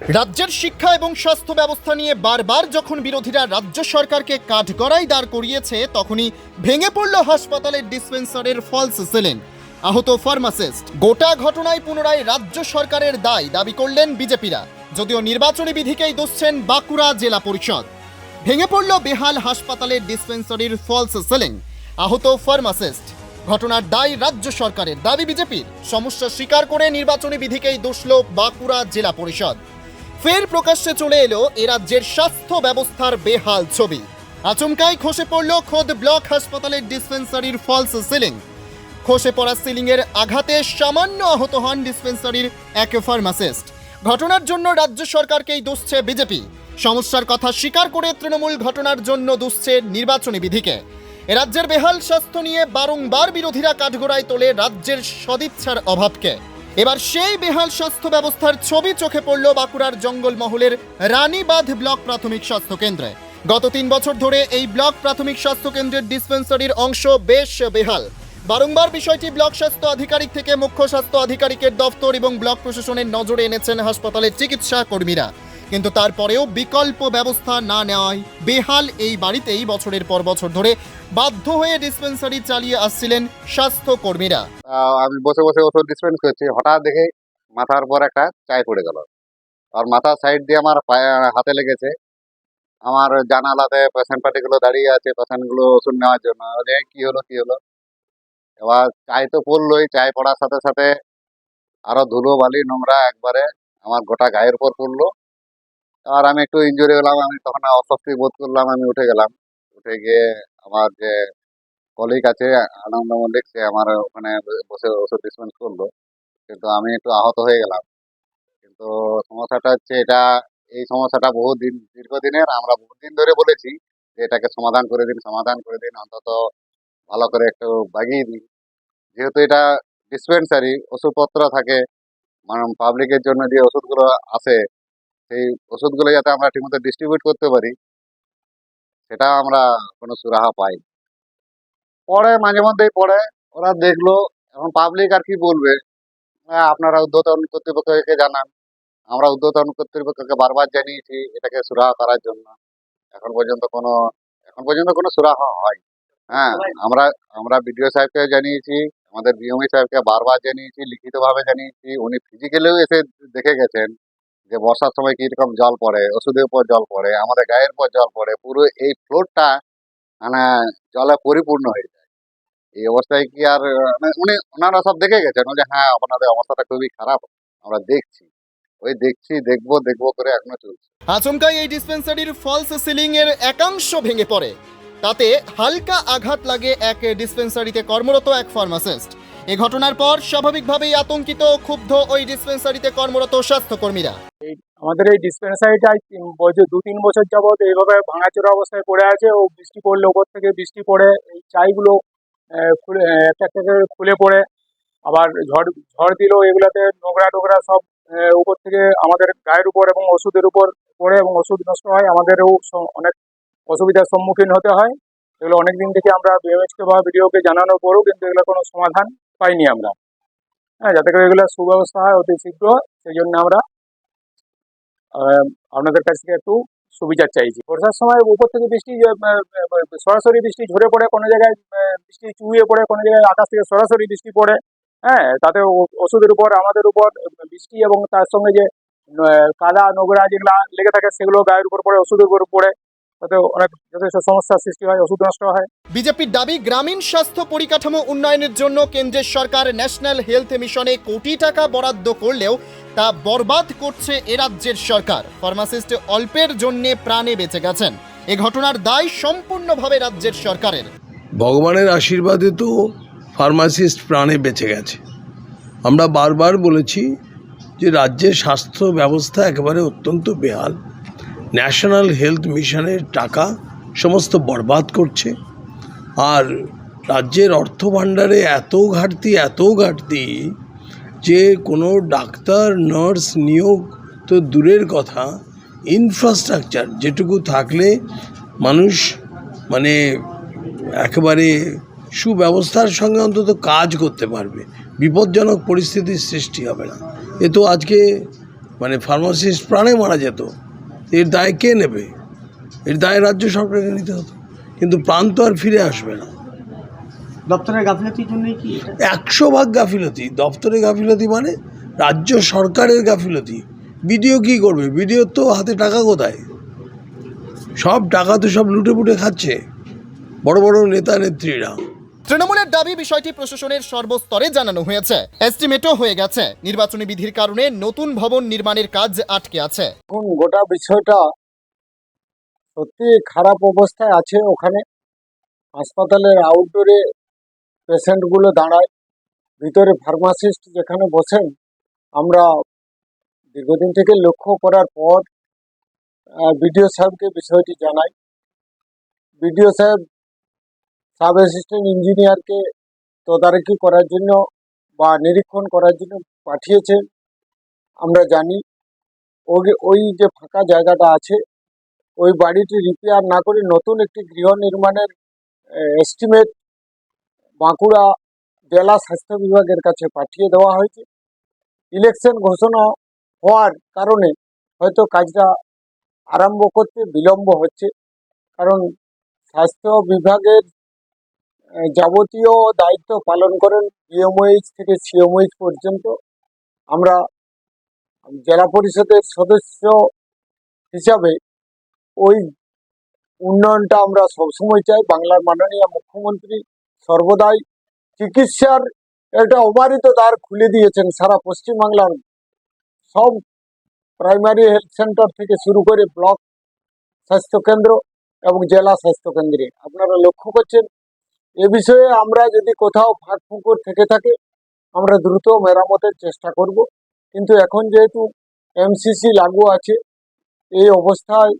রাজ্যের শিক্ষা এবং স্বাস্থ্য ব্যবস্থা নিয়ে বারবার যখন বিরোধীরা রাজ্য সরকারকে কাঠগড়াই দাঁড় করিয়েছে, তখনই ভেঙে পড়ল হাসপাতালের ডিসপেন্সারের ফলস সিলিং আহত ফার্মাসিস্ট গোটা ঘটনায় পুনরায় রাজ্য সরকারের দায় দাবি করলেন বিজেপিরা। যদিও নির্বাচনী বিধিকেই দুষছেন বাঁকুড়া জেলা পরিষদ। ভেঙে পড়ল বেহাল হাসপাতালের ডিসপেন্সারির ফলস সিলিং আহত ফার্মাসিস্ট ঘটনার দায় রাজ্য সরকারের, দাবি বিজেপির। সমস্যা স্বীকার করে নির্বাচনী বিধিকেই দোষল বাঁকুড়া জেলা পরিষদ। ফের প্রকাশ্যে চলে এলো এ রাজ্যের স্বাস্থ্য ব্যবস্থার বেহাল ছবি। আচমকাই খসে পড়ল খোদ ব্লক হাসপাতালের ডিসপেন্সারির ফলস সিলিং খসে পড়া সিলিংয়ের আঘাতে সামান্য আহত হন ডিসপেন্সারির এক ফার্মাসিস্ট ঘটনার জন্য রাজ্য সরকারকেই দুষছে বিজেপি। সমস্যার কথা স্বীকার করে তৃণমূল ঘটনার জন্য দুষছে নির্বাচনী বিধিকে। রাজ্যের বেহাল স্বাস্থ্য নিয়ে বারংবার বিরোধীরা কাঠগড়ায় তোলে রাজ্যের সদিচ্ছার অভাবকে। এবার সেই বেহাল স্বাস্থ্য ব্যবস্থার ছবি চোখে পড়ল বাঁকুড়ার জঙ্গলমহলের রানীবাঁধ ব্লক প্রাথমিক স্বাস্থ্য কেন্দ্রে। গত তিন বছর ধরে এই ব্লক প্রাথমিক স্বাস্থ্য কেন্দ্রের ডিসপেন্সারির অংশ বেশ বেহাল। বারংবার বিষয়টি ব্লক স্বাস্থ্য আধিকারিক থেকে মুখ্য স্বাস্থ্য আধিকারিকের দপ্তর এবং ব্লক প্রশাসনের নজরে এনেছেন হাসপাতালের চিকিৎসা কর্মীরা। কিন্তু তারপরেও বিকল্প ব্যবস্থা না নেওয়ায় বেহাল এই বাড়িতেই বছরের পর বছর ধরে বাধ্য হয়ে ডিসপেন্সারি চালিয়ে আসছিলেন স্বাস্থ্য কর্মীরা আহ, আমি বসে বসে ওষুধ ডিসপেন্স করছি। হঠাৎ দেখে মাথার পর একটা চাই পড়ে গেল। আর মাথার সাইড দিয়ে আমার হাতে লেগেছে। আমার জানালাতে পেশেন্ট পার্টিগুলো দাঁড়িয়ে আছে পেশেন্টগুলো ওষুধ নেওয়ার জন্য। কি হলো কি হলো? এবার চাই তো পড়লোই। চাই পড়ার সাথে সাথে আরও ধুলো বালি নোংরা একবারে আমার গোটা গায়ের উপর পড়ল। আর আমি একটু ইনজুরি হলাম আমি তখন অস্বস্তি বোধ করলাম আমি উঠে গেলাম। উঠে গিয়ে আমার যে কলিগ আছে, আনন্দ মল্লিক, সে আমার ওখানে বসে ওষুধ ডিসপেন্স করল। কিন্তু আমি একটু আহত হয়ে গেলাম। কিন্তু সমস্যাটা হচ্ছে এটা, এই সমস্যাটা বহু দিন দীর্ঘদিনের আমরা বহুদিন ধরে বলেছি যে এটাকে সমাধান করে দিন, সমাধান করে দিন, অন্তত ভালো করে একটু বাগিয়ে দিন। যেহেতু এটা ডিসপেন্সারি ওষুধপত্র থাকে মানে পাবলিকের জন্য যে ওষুধগুলো আসে, সেই ওষুধগুলো যাতে আমরা ঠিকমতো ডিস্ট্রিবিউট করতে পারি সেটা আমরা কোনো সুরাহা পাই পরে মাঝে মধ্যেই পড়ে ওরা দেখল এখন পাবলিক আর কি বলবে? হ্যাঁ, আপনারা উদ্যোতন কর্তৃপক্ষকে জানান। আমরা উদ্যোতন কর্তৃপক্ষকে বারবার জানিয়েছি এটাকে সুরাহা করার জন্য। এখন পর্যন্ত কোনো এখন পর্যন্ত কোনো সুরাহা হয় হ্যাঁ আমরা আমরা বিডিও সাহেবকে জানিয়েছি আমাদের বিএমই সাহেবকে বারবার জানিয়েছি লিখিতভাবে জানিয়েছি। উনি ফিজিক্যালিও এসে দেখে গেছেন। যে বর্ষার সময় কীরকম জল পড়ে, ওষুধের উপর জল পড়ে, আমাদের গায়ের উপর জল পড়ে, পুরো এই ফ্লোরটা মানে জলে পরিপূর্ণ হয়ে যায়। এই অবস্থায় কি আর মানে উনি, ওনারা সব দেখে গেছেন যে হ্যাঁ আপনাদের অবস্থাটা খুবই খারাপ, আমরা দেখছি। ওই দেখছি, দেখব দেখব করে এখনও চলছে। আচমকাই এই ডিসপেন্সারির ফলস সিলিং এর একাংশ ভেঙে পড়ে। তাতে হালকা আঘাত লাগে এক ডিসপেন্সারিতে কর্মরত এক ফার্মাসিস্ট এ ঘটনার পর স্বাভাবিকভাবেই আতঙ্কিত ক্ষুব্ধ ওই ডিসপেন্সারিতে কর্মরত স্বাস্থ্যকর্মীরা। আমাদের এই ডিসপেন্সারিটাই তিন বছর, দু তিন বছর যাবত এইভাবে ভাঙাচোরা অবস্থায় পড়ে আছে ও বৃষ্টি পড়লে ওপর থেকে বৃষ্টি পড়ে, এই চাইগুলো খুলে একটা একটা করে খুলে পড়ে। আবার ঝড় ঝড় দিলেও এগুলাতে নোংরা টোংরা সব উপর থেকে আমাদের গায়ের উপর এবং ওষুধের উপর পড়ে এবং ওষুধ নষ্ট হয়। আমাদেরও অনেক অসুবিধার সম্মুখীন হতে হয়। এগুলো অনেক দিন থেকে আমরা বিএমএসকে বা ভিডিওকে জানানোর পরেও কিন্তু এগুলো কোনো সমাধান পাইনি আমরা। হ্যাঁ যাতে করে এগুলো সুব্যবস্থা হয় অতি শীঘ্র, সেই জন্য আমরা আপনাদের কাছ থেকে একটু সুবিচার চাইছি। বর্ষার সময় উপর থেকে বৃষ্টি সরাসরি বৃষ্টি ঝরে পড়ে, কোনো জায়গায় বৃষ্টি চুইয়ে পড়ে, কোনো জায়গায় আকাশ থেকে সরাসরি বৃষ্টি পড়ে হ্যাঁ তাতে ওষুধের উপর, আমাদের উপর, বৃষ্টি এবং তার সঙ্গে যে কাদা, নোংরা যেগুলো লেগে থাকে, সেগুলো গায়ের উপর পড়ে, ওষুধের উপর পড়ে, তাতে অনেক যথেষ্ট সমস্যার সৃষ্টি হয়, ওষুধ নষ্ট হয়। বিজেপির দাবি, গ্রামীণ স্বাস্থ্য পরিকাঠামো উন্নয়নের জন্য কেন্দ্রের সরকার ন্যাশনাল হেলথ মিশনে কোটি টাকা বরাদ্দ করলেও তা বরবাদ করছে এ রাজ্যের সরকার। ফার্মাসিস্ট অল্পের জন্য প্রাণে বেঁচে গেছেন। এ ঘটনার দায় সম্পূর্ণভাবে রাজ্যের সরকারের। ভগবানের আশীর্বাদে তো ফার্মাসিস্ট প্রাণে বেঁচে গেছে। আমরা বারবার বলেছি যে রাজ্যের স্বাস্থ্য ব্যবস্থা একেবারে অত্যন্ত বেহাল। ন্যাশনাল হেলথ মিশনের টাকা সমস্ত বরবাদ করছে। আর রাজ্যের অর্থ ভাণ্ডারে এত ঘাটতি এত ঘাটতি যে কোনো ডাক্তার, নার্স নিয়োগ তো দূরের কথা। ইনফ্রাস্ট্রাকচার যেটুকু থাকলে মানুষ মানে একেবারে সুব্যবস্থার সঙ্গে অন্তত কাজ করতে পারবে। বিপজ্জনক পরিস্থিতির সৃষ্টি হবে না। এ তো আজকে মানে ফার্মাসিস্ট প্রাণে মারা যেত। এর দায় কে নেবে? এর দায় রাজ্য সরকারকে নিতে হতো। কিন্তু প্রাণ তো আর ফিরে আসবে না। দপ্তরের গাফিলতির জন্যই কি একশো ভাগ গাফিলতি। দপ্তরে গাফিলতি মানে রাজ্য সরকারের গাফিলতি। বিডিও কি করবে? বিডিও তো হাতে টাকা কোথায়? সব টাকা তো সব লুটে পুটে খাচ্ছে। বড় বড় নেতা নেত্রীরা। তৃণমূলের দাবি বিষয়টি প্রশাসনের সর্বস্তরে জানানো হয়েছে। এস্টিমেটও হয়ে গেছে। নির্বাচনী বিধির কারণে নতুন ভবন নির্মাণের কাজ আটকে আছে। এখন গোটা বিষয়টা সত্যি খারাপ অবস্থায় আছে। ওখানে হাসপাতালের আউটডোরে পেশেন্টগুলো দাঁড়ায়। ভিতরে ফার্মাসিস্ট যেখানে বসেন, আমরা দীর্ঘদিন থেকে লক্ষ্য করার পর বিডিও সাহেবকে বিষয়টি জানাই। বিডিও সাহেব সাব অ্যাসিস্ট্যান্ট ইঞ্জিনিয়ারকে তদারকি করার জন্য বা নিরীক্ষণ করার জন্য পাঠিয়েছেন, আমরা জানি। ওই ওই যে ফাঁকা জায়গাটা আছে, ওই বাড়িটি রিপেয়ার না করে নতুন একটি গৃহ নির্মাণের এস্টিমেট বাঁকুড়া জেলা স্বাস্থ্য বিভাগের কাছে পাঠিয়ে দেওয়া হয়েছে। ইলেকশন ঘোষণা হওয়ার কারণে হয়তো কাজটা আরম্ভ করতে বিলম্ব হচ্ছে। কারণ স্বাস্থ্য বিভাগের যাবতীয় দায়িত্ব পালন করেন বিএমওইচ থেকে সিএমওইচ পর্যন্ত। আমরা জেলা পরিষদের সদস্য হিসাবে ওই উন্নয়নটা আমরা সবসময় চাই। বাংলার মাননীয় মুখ্যমন্ত্রী সর্বদাই চিকিৎসার একটা অবারিত দ্বার খুলে দিয়েছেন সারা পশ্চিমবাংলার সব প্রাইমারি হেলথ সেন্টার থেকে শুরু করে ব্লক স্বাস্থ্যকেন্দ্র এবং জেলা স্বাস্থ্যকেন্দ্রে। আপনারা লক্ষ্য করছেন, এ বিষয়ে আমরা যদি কোথাও ফাঁক ফুঁকর থেকে থাকে, আমরা দ্রুত মেরামতের চেষ্টা করব। কিন্তু এখন যেহেতু এমসিসি লাগু আছে, এই অবস্থায়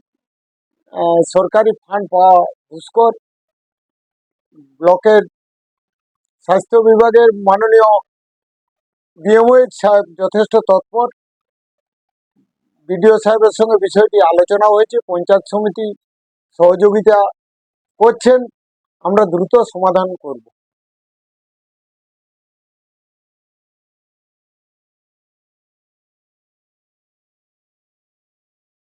সরকারি ফান্ড পাওয়া দুষ্কর ব্লকের স্বাস্থ্য বিভাগের মাননীয় বিএমওএইচ সাহেব যথেষ্ট তৎপর। বিডিও সাহেবের সঙ্গে বিষয়টি আলোচনা হয়েছে, পঞ্চায়েত সমিতি সহযোগিতা করছেন, আমরা দ্রুত সমাধান করব।